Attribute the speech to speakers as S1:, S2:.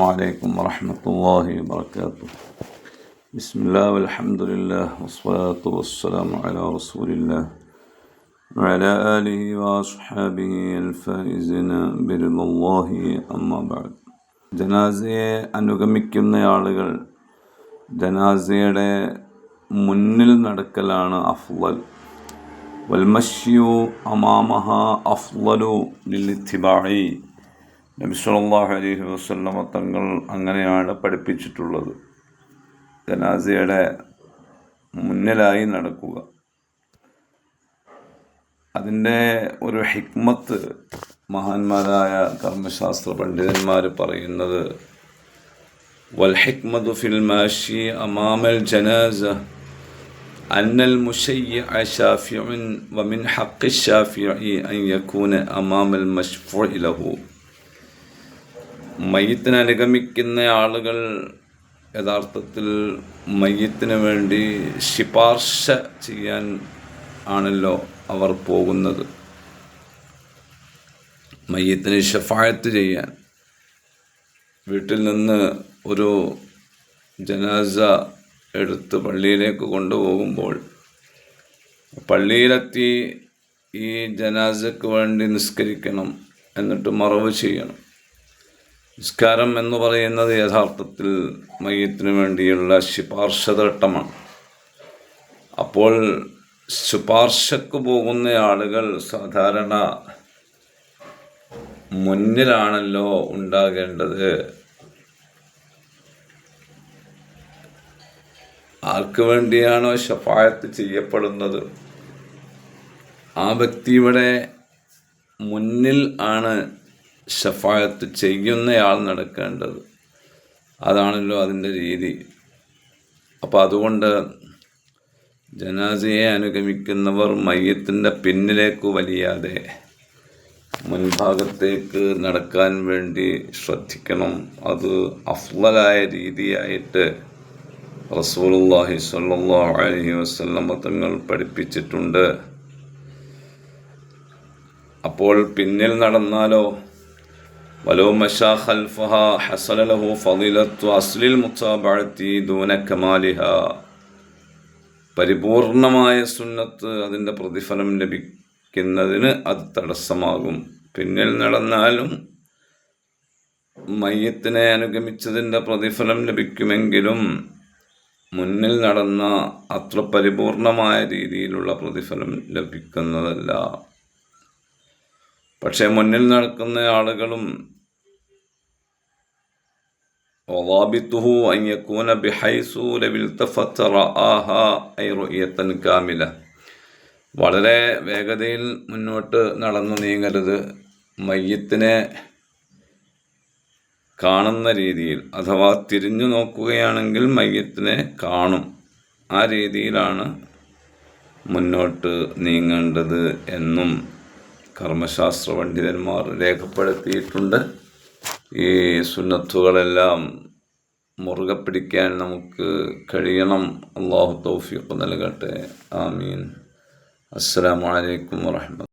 S1: عليكم ورحمة الله وبركاته بسم الله والحمد لله والصلاة والسلام على رسول الله وعلى آله وأصحابه الفائزين برضا الله أما بعد ജനാസയെ അനുഗമിക്കുന്ന ആളുകൾ ജനാസയുടെ മുന്നിൽ നടക്കലാണ് അഫ്വൽ വൽമഷ്യു അമാമഹ അഫ്വലു ലിത്തിബായി നബി സല്ലല്ലാഹു അലൈഹി വസല്ലമ തങ്ങൾ അങ്ങനെയാണ് പഠിപ്പിച്ചിട്ടുള്ളത് ജനാസയുടെ മുന്നിലായി നടക്കുക അതിൻ്റെ ഒരു ഹിക്മത്ത് മഹാന്മാരായ കർമ്മശാസ്ത്ര പണ്ഡിതന്മാർ പറയുന്നത് വൽ ഹിക്മതു ഫിൽ മാഷി അമാമൽ ജനാസ أن المشيع شافع ومن حق الشافع أن يكون أمام المشفوع له മയ്യത്തിനെ അനുഗമിക്കുന്ന ആളുകൾ യഥാർത്ഥത്തിൽ മയ്യത്തിന് വേണ്ടി ശിപാർശ ചെയ്യാൻ ആണല്ലോ അവർ പോകുന്നത്. മയ്യത്തിന് ഷഫായത്ത് ചെയ്യാൻ. വീട്ടിൽ നിന്ന് ഒരു ജനാസ എടുത്ത് പള്ളിയിലേക്ക് കൊണ്ടുപോകുമ്പോൾ പള്ളിയിലെത്തി ഈ ജനാസയ്ക്ക് വേണ്ടി നിസ്കരിക്കണം എന്നിട്ട് മറവ് ചെയ്യണം. നിസ്കാരം എന്ന് പറയുന്നത് യഥാർത്ഥത്തിൽ മയത്തിന് വേണ്ടിയുള്ള ശുപാർശതട്ടമാണ്. അപ്പോൾ ശുപാർശക്ക് പോകുന്ന ആളുകൾ സാധാരണ മുന്നിലാണല്ലോ ഉണ്ടാകേണ്ടത്. ആർക്ക് വേണ്ടിയാണോ ഷഫായത്ത് ചെയ്യപ്പെടുന്നത്? ആ വ്യക്തിയുടെ മുന്നിൽ ആണ് ഷഫായത്ത് ചെയ്യുന്നയാൾ നടക്കേണ്ടത്. അതാണല്ലോ അതിന്റെ രീതി. അപ്പോൾ അതുകൊണ്ട് ജനാസയെ അനുഗമിക്കുന്നവർ മയ്യത്തിന്റെ പിന്നിലേക്ക് വലിയാതെ മുൻഭാഗത്തേക്ക് നടക്കാൻ വേണ്ടി ശ്രദ്ധിക്കണം. അത് അഫ്ലലായ രീതിയായിട്ട് റസൂലുള്ളാഹി സ്വല്ലല്ലാഹു അലൈഹി വസല്ലമ തങ്ങൾ പഠിപ്പിച്ചിട്ടുണ്ട്. അപ്പോൾ പിന്നിൽ നടന്നാലോ? വലോ مشى خلفها ഹസല ലഹു ഫളിലത്തു أصل المتابعة ദൂന كمالها. പരിപൂർണമായ സുന്നത്ത് അതിന്റെ പ്രതിഫലം ലഭിക്കുന്നതിന് അത് തടസ്സമാകും. പിന്നിൽ നടന്നാലും മയ്യത്തിനെ അനുഗമിച്ചതിന്റെ പ്രതിഫലം ലഭിക്കുമെങ്കിലും മുന്നിൽ നടന്ന അത്ര പരിപൂർണമായ രീതിയിലുള്ള പ്രതിഫലം ലഭിക്കുന്നതല്ല. പക്ഷേ മുന്നിൽ നടക്കുന്ന ആളുകളും وضابطه أن يكون بحيث لو التفت رآها أي رؤية كاملة വളരെ വേഗതയിൽ മുന്നോട്ട് നടന്നു നീങ്ങരുത് മയ്യത്തിനെ കാണുന്ന രീതിയിൽ അഥവാ തിരിഞ്ഞു നോക്കുകയാണെങ്കിൽ മയ്യത്തിനെ കാണും ആ രീതിയിലാണ് മുന്നോട്ട് നീങ്ങേണ്ടത് എന്നും കർമ്മശാസ്ത്ര പണ്ഡിതന്മാർ രേഖപ്പെടുത്തിയിട്ടുണ്ട് ഈ സുന്നത്തുകളെല്ലാം മുറുകെ പിടിക്കാൻ നമുക്ക് കഴിയണം. അള്ളാഹു തൗഫീഖ് നൽകട്ടെ. ആമീൻ. അസ്സാം വലൈക്കും വാഹമത്ത്